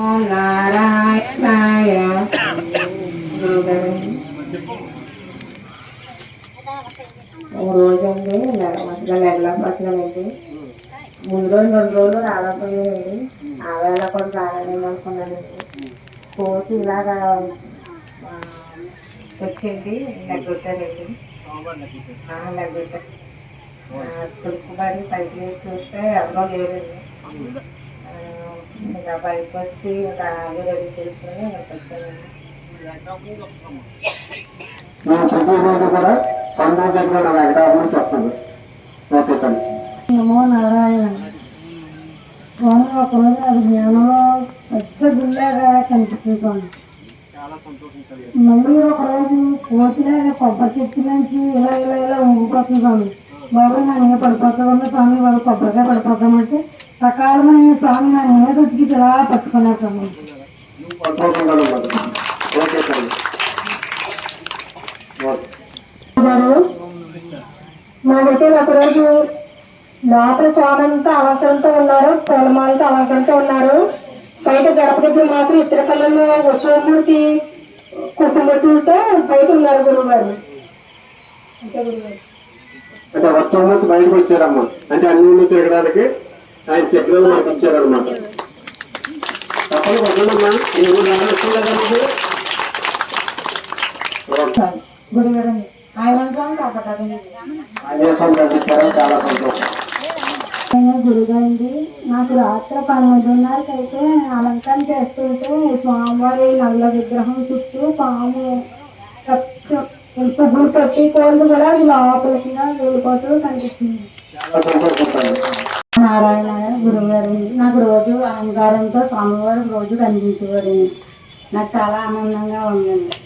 ఓం నారాయణాయ రోజండి మధ్యలో నెల పట్లండి మూడు రోజులు రెండు రోజులు రాకపోయాయండి ఆ వేళ కూడా రాలేమో అనుకున్నానండి కోసి ఇలాగా వచ్చింది నెగ్గొట్టారండి నెగ్గొట్టారు తులుపుబడి పైకి చూస్తే ఎవరో లేరండి. ఇంకా బయటకు వచ్చి ఒక రెడీ చేసుకొని రోజు కూడా పండుగ దగ్గర వెంకటాపురం చెప్తుంది ఓకే తల్లి. నమో నారాయణ. స్వామి ఒకరోజు అది జ్ఞానంలో పెద్ద గుళ్ళగా కనిపిస్తుంది మళ్ళీ ఒకరోజు కోతిలాగా కొబ్బరి చెట్టు నుంచి ఇలా ఇలా ఇలా ఊగిపోతుంది స్వామి బాబు నా మీద పడిపోతామన్న స్వామి వాళ్ళు కొబ్బరికాయ పడిపోతామంటే సకాలమైన స్వామి నా మీద ఉతికి ఇలా పట్టుకున్నారు స్వామి నాకైతే ఒకరోజు లోపల స్వామి అంతా అలంకరణతో ఉన్నారు పూలమాలతో అలంకరణతో ఉన్నారు. బయట గడప దగ్గర మాత్రం ఇతర కళ్ళలో ఉత్సవమూర్తి కుటుంబట్టులతో బయట ఉన్నారు గురువు గారు అంతే గురుగారు అంటే నుంచి బయటకు వచ్చారమ్మా. అంటే అన్ని ఊళ్ళు తిరగడానికి? ఆయన చెప్పిన మనకు ఇచ్చారనమాట తప్పని పడుతుందమ్మా ఈ ఊరు కదా చాలా సంతోషం. గురుగారండి నాకు రాత్రి పన్నెండున్నరకి అయితే అలంకరణ చేస్తుంటే స్వామివారి నల్ల విగ్రహం చుట్టూ పాము పెట్టి కోళ్ళు కూడా లోపలికి వెళ్ళిపోతూ కనిపిస్తుంది. నారాయణ రోజు అలంకారంతో స్వామివారు రోజు కనిపించేవారు. నాకు చాలా ఆనందంగా ఉందండి.